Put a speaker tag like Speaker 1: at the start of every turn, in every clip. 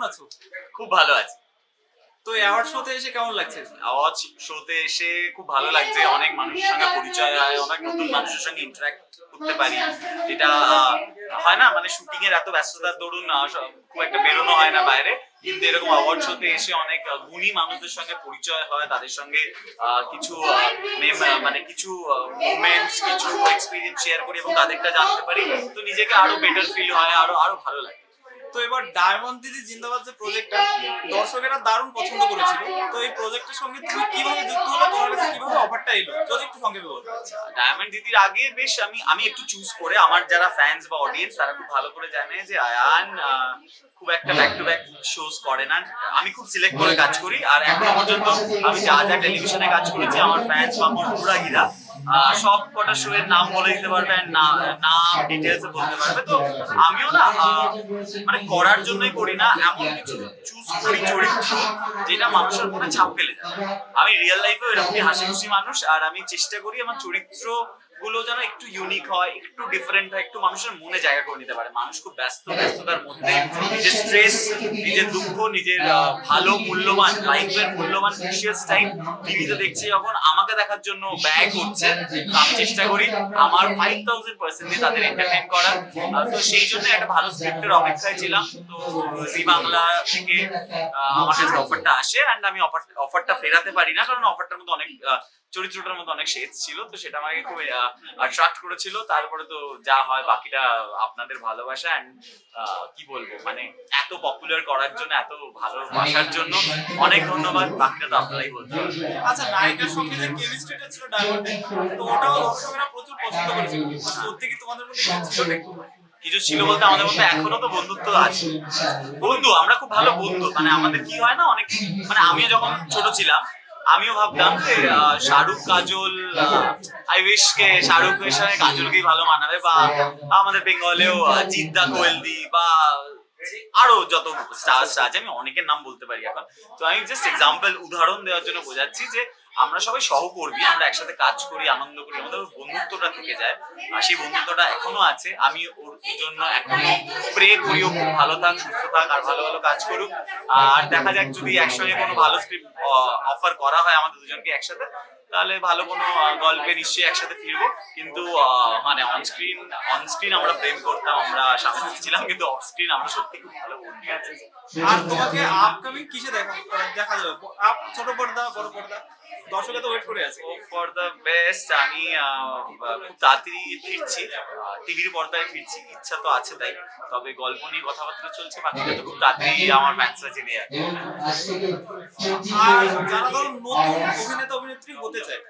Speaker 1: কেমন আছো?
Speaker 2: খুব ভালো আছে।
Speaker 1: তো অ্যাওয়ার্ড শোতে এসে কেমন লাগছে?
Speaker 2: আওয়াজ শোতে এসে খুব ভালো লাগছে। অনেক মানুষের সঙ্গে পরিচয় হয় অনেক নতুন মানুষের সঙ্গে ইন্টারাক্ট করতে পারি। আহ, হয় না? মানে শুটিং এর এত ব্যস্ততার দরুন খুব একটা বেরোনো হয় না বাইরে। কিন্তু এরকম অ্যাওয়ার্ড শোতে এসে অনেক গুণী মানুষদের সঙ্গে পরিচয় হয় তাদের সঙ্গে আহ, কিছু মানে কিছু মোমেন্টস কিছু এক্সপিরিয়েন্স শেয়ার করি এবং তাদেরটা জানতে পারি। তো নিজেকে আরও বেটার ফিল হয় আরও আরও ভালো লাগে।
Speaker 1: তো এবার ডায়মন্ড দিদি জিন্দাবাদ যে প্রজেক্টটা দর্শকেরা দারুণ পছন্দ করেছিল। তো এই প্রজেক্টের সঙ্গে তুমি কীভাবে যুক্ত হলো? তোমার কাছে কীভাবে অফারটা এলো? যদি একটু সঙ্গে বলো।
Speaker 2: ডায়মন্ড দিদির আগে বেশ আমি আমি একটু চুজ করে, আমার যারা ফ্যান্স বা অডিয়েন্স তারা খুব ভালো করে জানে যে আয়ান খুব একটা ব্যাক টু ব্যাক শোজ করে না। আমি খুব সিলেক্ট করে কাজ করি, আর এখনও পর্যন্ত আমি যা যা টেলিভিশনে কাজ করেছি, আমার ফ্যান্স বা আমার অনুরাগীরা সব কটা শো এর নাম বলে দিতে পারবে নাম ডিটেলস বলতে পারবে। তো আমিও না মানে করার জন্যই করি না, এমন কিছু করি চরিত্র যেটা মানুষের মনে ছাপ ফেলে যায়। আমি রিয়েল এরকমই হাসি খুশি মানুষ, আর আমি চেষ্টা করি আমার চরিত্রগুলো যেন একটু ইউনিক হয়, একটু ডিফারেন্ট হয়, একটু মানুষের মনে জায়গা করে নিতে পারে। মানুষ খুব ব্যস্ত, ব্যস্ততার মধ্যে নিজের স্ট্রেস নিজের দুঃখ, নিজের ভালো, মূল্যবান লাইফের মূল্যবান টাইম টিভিতে দেখছে যখন আমাকে দেখার জন্য ব্যয় করছে আমি চেষ্টা করি আমার ফাইভ থাউজেন্ড পার্সেন্ট দিয়ে তাদের এন্টারটেইন করার। তো সেই জন্য একটা ভালো স্ক্রিপ্টের অপেক্ষায় ছিলাম। তো জি বাংলা থেকে আমার কাছে অফারটা আসে অ্যান্ড আমি অফারটা ফেরাতে পারি না কারণ অফারটার মধ্যে অনেক আহ, চরিত্রটার মধ্যে অনেক শেড ছিল তো সেটা আমাকে খুব অ্যাট্রাক্ট করেছিল। তারপরে তো যা হয় বাকিটা আপনাদের ভালোবাসা অ্যান্ড কি বলব মানে এত পপুলার করার জন্য এত ভালোবাসার জন্য অনেক ধন্যবাদ বাকিটা তো আপনারাই বলতে
Speaker 1: আচ্ছা নায়িকার সঙ্গে যে কেমিস্ট্রিটা ছিল ডায়মন্ডে তো ওটাও দর্শকেরা প্রচুর পছন্দ করেছিল। সত্যি কি তোমাদের মধ্যে কিছু ছিল
Speaker 2: বলতে আমাদের মধ্যে এখনও তো বন্ধুত্ব আছে। বন্ধু, আমরা খুব ভালো বন্ধু। মানে আমাদের কি হয় না, অনেক মানে আমিও যখন ছোট ছিলাম, আমিও ভাবতাম যে শাহরুখ, কাজল আই উইশ কে শাহরুখের সঙ্গে কাজলকেই ভালো মানাবে বা আমাদের বেঙ্গলেও জিদ্দা, কোয়েলদি বা আরও যত স্টার আছে, আমি অনেকের নাম বলতে পারি এখন। তো আমি জাস্ট এক্সাম্পল উদাহরণ দেওয়ার জন্য বোঝাচ্ছি যে আমরা সবাই সহকর্মী, আমরা একসাথে কাজ করি, আনন্দ করি, আমাদের বন্ধুত্বটা থেকে যায়। আর সেই বন্ধুত্বটা এখনও আছে। আমি ওর জন্য এখনও প্রে করি, ও খুব ভালো থাক, সুস্থ থাক, আর ভালো ভালো কাজ করুক। আর দেখা যাক যদি একসঙ্গে কোনো ভালো স্ক্রিপ্ট অফার করা হয় আমাদের দুজনকে একসাথে, তাহলে ভালো কোনো গল্পে নিশ্চয়ই একসাথে ফিরবো। কিন্তু মানে অন স্ক্রিন অন স্ক্রিন আমরা প্রেম করতাম, আমরা স্ত্রী ছিলাম, কিন্তু অফ স্ক্রিন আমরা সত্যি খুব ভালো বন্ধু।
Speaker 1: আর তোমাকে আপকামিং কিসে দেখা দেখা যাবে? ছোট পর্দা, বড় পর্দা? দর্শকে তো ওয়েট করে আছে।
Speaker 2: ফর দ্য বেস্ট আমি খুব তাড়াতাড়ি ফিরছি। টিভির পর্দায় ফিরছি। ইচ্ছা তো আছে তাই। তবে গল্প নিয়ে কথাবার্তা চলছে বাকিটা তো খুব তাড়াতাড়ি আমার ফ্যান্সরা জেনে যাবে।
Speaker 1: আর যারা ধরো নতুন অভিনেতা অভিনেত্রী হতে চায়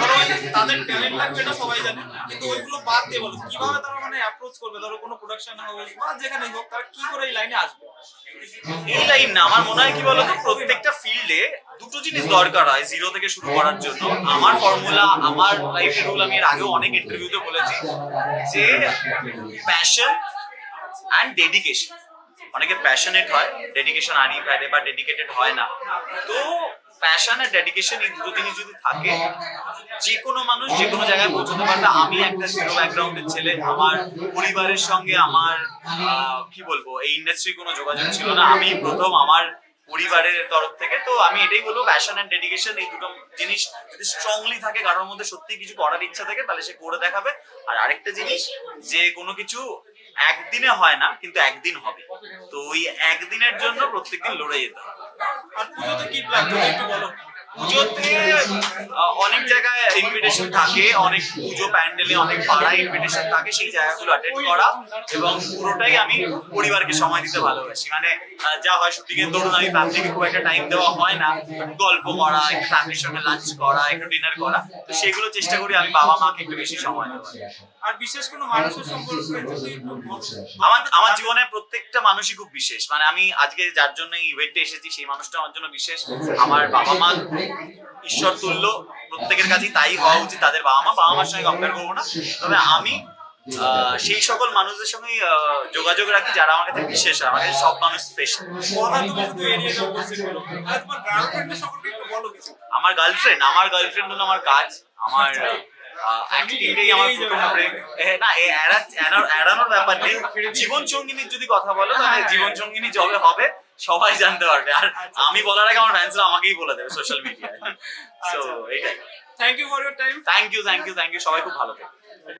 Speaker 1: ধরো তাদের ট্যালেন্ট লাগবে এটা সবাই জানে। কিন্তু ওইগুলো বাদ দিয়ে বলো কীভাবে তারা মানে অ্যাপ্রোচ করবে? ধরো কোনো প্রোডাকশন হাউস বা যেখানেই হোক তারা কি করে এই লাইনে আসবে?
Speaker 2: এই লাইন না, আমার মনে হয় কি বলতো, প্রত্যেকটা ফিল্ডে দুটো জিনিস দরকার হয় জিরো থেকে শুরু করার জন্য। আমার ফর্মুলা আমার লাইফের রুল আমি এর আগেও অনেক ইন্টারভিউতে বলেছি যে প্যাশন অ্যান্ড ডেডিকেশন অনেকে প্যাশনেট হয় ডেডিকেশন আনি ফেলে বা ডেডিকেটেড হয় না। তো প্যাশন আর ডেডিকেশন এই দুটো জিনিস যদি থাকে যে কোনো মানুষ যে কোনো জায়গায় পৌঁছতে পারবে। আমি একটা জিরো ব্যাকগ্রাউন্ডের ছেলে, আমার পরিবারের সঙ্গে আমার কি বলব, এই ইন্ডাস্ট্রি কোনো যোগাযোগ ছিল না। আমি প্রথম আমার পরিবারের তরফ থেকে। তো আমি এটাই বলব প্যাশন অ্যান্ড ডেডিকেশন এই দুটো জিনিস যদি স্ট্রংলি থাকে, কারোর মধ্যে সত্যি কিছু করার ইচ্ছা থাকে, তাহলে সে করে দেখাবে। আর আরেকটা জিনিস যে কোনো কিছু একদিনে হয় না, কিন্তু একদিন হবে। তো ওই একদিনের জন্য প্রত্যেকদিন লড়ে যেতে হবে।
Speaker 1: আর পুজোতে কি প্ল্যান একটু বলো।
Speaker 2: পুজোতে অনেক জায়গায় ইনভিটেশন থাকে অনেক পুজো প্যান্ডেলে অনেক পাড়ায় ইনভিটেশন থাকে সেই জায়গাগুলো অ্যাটেন্ড করা এবং পুরোটাই আমি পরিবারকে সময় দিতে ভালোবাসি। মানে যা হয় শুটিং এর দরুন আমি ফ্যামিলিকে খুব একটা টাইম দেওয়া হয় না। গল্প করা একটু ফ্যামিলির সঙ্গে লাঞ্চ করা একটু ডিনার করা। তো সেগুলো চেষ্টা করি আমি বাবা মাকে একটু বেশি সময় দেওয়া
Speaker 1: আর বিশেষ কোনো মানুষের সম্পর্কে।
Speaker 2: আমার আমার জীবনে প্রত্যেকটা মানুষই খুব বিশেষ। মানে আমি আজকে যার জন্য ইভেন্টে এসেছি সেই মানুষটা আমার জন্য বিশেষ। আমার বাবা মা ঈশ্বর তুল্য প্রত্যেকের কাছেই তাই হওয়া উচিত তাদের বাবা মা বাবা মার সঙ্গে কম্পেয়ার করব না। তবে আমি সেই সকল মানুষদের সঙ্গে যোগাযোগ রাখি যারা আমার কাছে বিশেষ আমার কাছে সব মানুষ স্পেশাল আমার গার্লফ্রেন্ড আমার গার্লফ্রেন্ড হলো আমার কাজ আমার আমার প্রথম ব্রেক না এ এড়া- এড়া- এড়ানোর ব্যাপার নেই। জীবন সঙ্গিনীর যদি কথা বলো তাহলে জীবন সঙ্গিনী যবে হবে সবাই জানতে পারবে। আর আমি বলার আগে আমার ফ্যান্সরা আমাকেই বলে দেবে সোশ্যাল মিডিয়ায় সো এটাই
Speaker 1: thank you for your time
Speaker 2: thank you thank you thank you সবাই খুব ভালো থাকে।